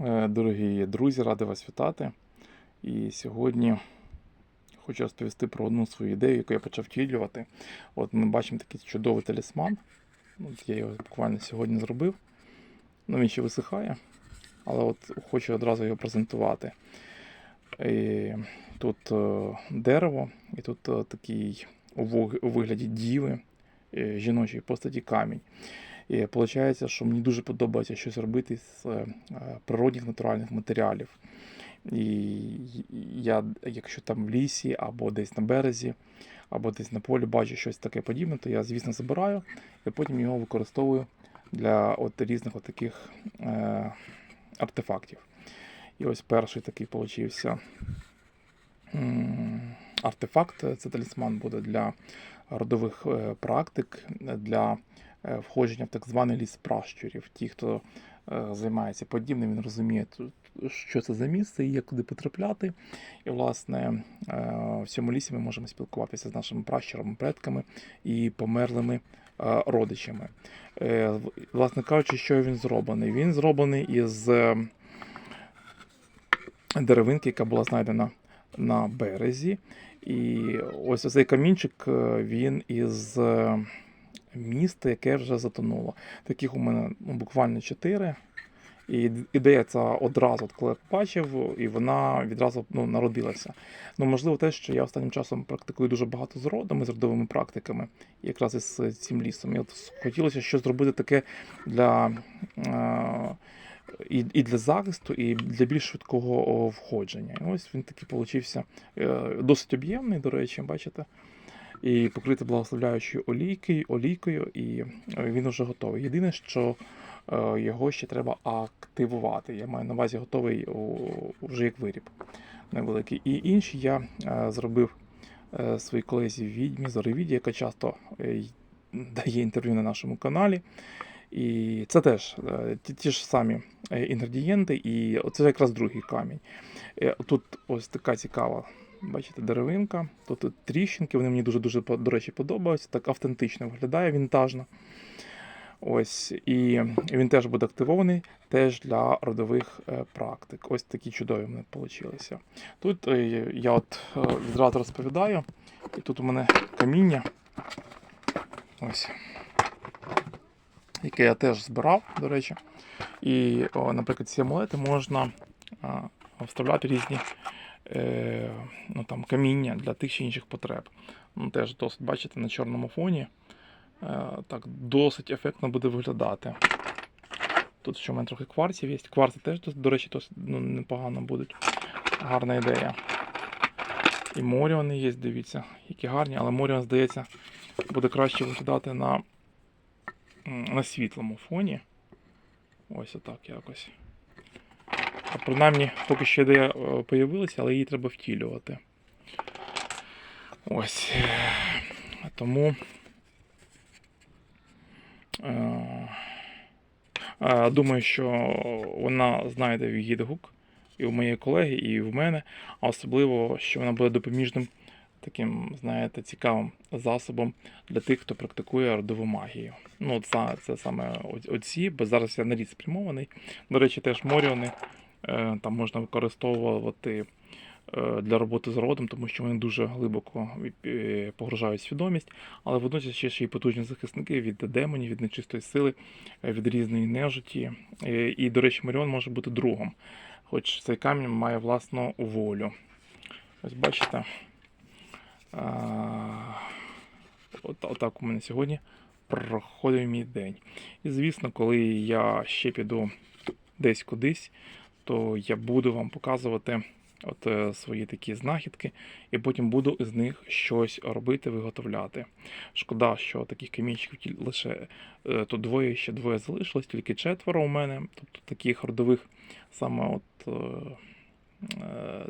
Е, Дорогі друзі, радий вас вітати. І сьогодні хочу розповісти про одну свою ідею, яку я почав втілювати. От ми бачимо такий чудовий талісман. От я його буквально сьогодні зробив. Ну, він ще висихає, але от хочу одразу його презентувати. І тут е, дерево, і тут е, такий у вигляді діви, жіночої постаті камінь. І виходить, що мені дуже подобається щось робити з е, природних натуральних матеріалів. І я, якщо там в лісі, або десь на березі, або десь на полі бачу щось таке подібне, то я, звісно, забираю і потім його використовую для от різних от таких е, артефактів. І ось перший такий получився артефакт. Це талісман буде для родових е, практик, для входження в так званий ліс пращурів. Ті, хто е, займається подібним, він розуміє, що це за місце і як куди потрапляти. І, власне, е, в цьому лісі ми можемо спілкуватися з нашими пращурами, предками і померлими е, родичами. Е, Власне кажучи, що він зроблений? Він зроблений із е, деревинки, яка була знайдена на березі. І ось цей камінчик е, він із міста, яке вже затонуло. Таких у мене ну, буквально чотири. І ідея ця одразу, коли я побачив, і вона відразу ну, народилася. Ну, можливо, те, що я останнім часом практикую дуже багато з родами, з родовими практиками, якраз із цим лісом. І от хотілося щось зробити таке для е, і, і для захисту, і для більш швидкого входження. І ось він такий получився е, досить об'ємний, до речі, бачите. І покритий благословляючою олійкою, олійкою, і е, він вже готовий. Єдине, що е, його ще треба активувати. Я маю на увазі готовий вже як виріб невеликий. І інші я е, зробив своїй колезі відьмі Зоревіді, яка часто дає інтерв'ю на нашому каналі. І це теж ті, ті ж самі інгредієнти, і це якраз другий камінь. Тут ось така цікава, бачите, деревинка. Тут тріщинки, вони мені дуже-дуже, до речі, подобаються. Так автентично виглядає, вінтажно. Ось, і він теж буде активований теж для родових е, практик. Ось такі чудові в мене вийшли. Тут е, я от е, відразу розповідаю, і тут у мене каміння. Ось яке я теж збирав, до речі. І, о, наприклад, ці амулети можна а, вставляти різні ну, там, каміння для тих чи інших потреб. Ну, теж досить, бачите, на чорному фоні. Е, так, досить ефектно буде виглядати. Тут ще в мене трохи кварців є. Кварці теж, до речі, досить ну, непогано будуть. Гарна ідея. І Моріони є, дивіться, які гарні, але Моріон, здається, буде краще виглядати на на світлому фоні. Ось отак якось. Принаймні, поки що ідея е, появилася, але її треба втілювати. Ось. Е, Тому. Е, е, Думаю, що вона знайде відгук і у моєї колеги, і в мене, а особливо, що вона буде допоміжним таким, знаєте, цікавим засобом для тих, хто практикує родову магію. Ну, са- це саме оці, бо зараз я на рід спрямований. До речі, теж Моріони е, там можна використовувати е, для роботи з родом, тому що вони дуже глибоко е, погружають свідомість, але водночас ще ж і потужні захисники від демонів, від нечистої сили, е, від різної нежиті. Е, І, до речі, Моріон може бути другом, хоч цей камінь має власну волю. Ось бачите. От, отак у мене сьогодні проходив мій день. І звісно, коли я ще піду десь кудись, то я буду вам показувати от, е, свої такі знахідки, і потім буду з них щось робити, виготовляти. Шкода, що таких камінчиків лише тут то двоє, ще двоє залишилось, тільки четверо у мене. Тобто таких родових саме от. Е,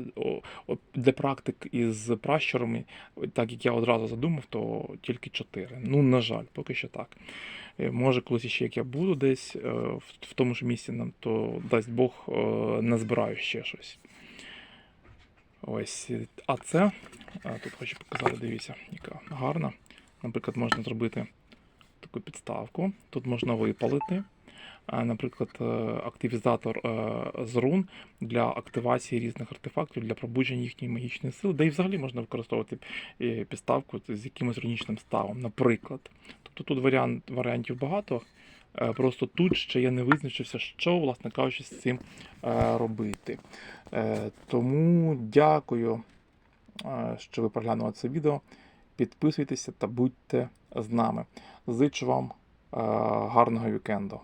Для практик із пращурами, так як я одразу задумав, то тільки чотири. Ну, на жаль, поки що так. Е, Може, колись ще як я буду десь е, в, тому ж місці, то дасть Бог назбираю ще щось. Ось. А це, тут хочу показати, дивіться, яка гарна. Наприклад, можна зробити таку підставку. Тут можна випалити. Е, наприклад, е, активізатор е, з рун для активації різних артефактів, для пробудження їхньої магічної сили, де і взагалі можна використовувати підставку з якимось рунічним ставом, наприклад. Тобто тут варіант, варіантів багато. Просто тут ще я не визначився, що, власне кажучи, з цим робити. Тому дякую, що ви переглянули це відео. Підписуйтеся та будьте з нами. Зичу вам гарного вікенду.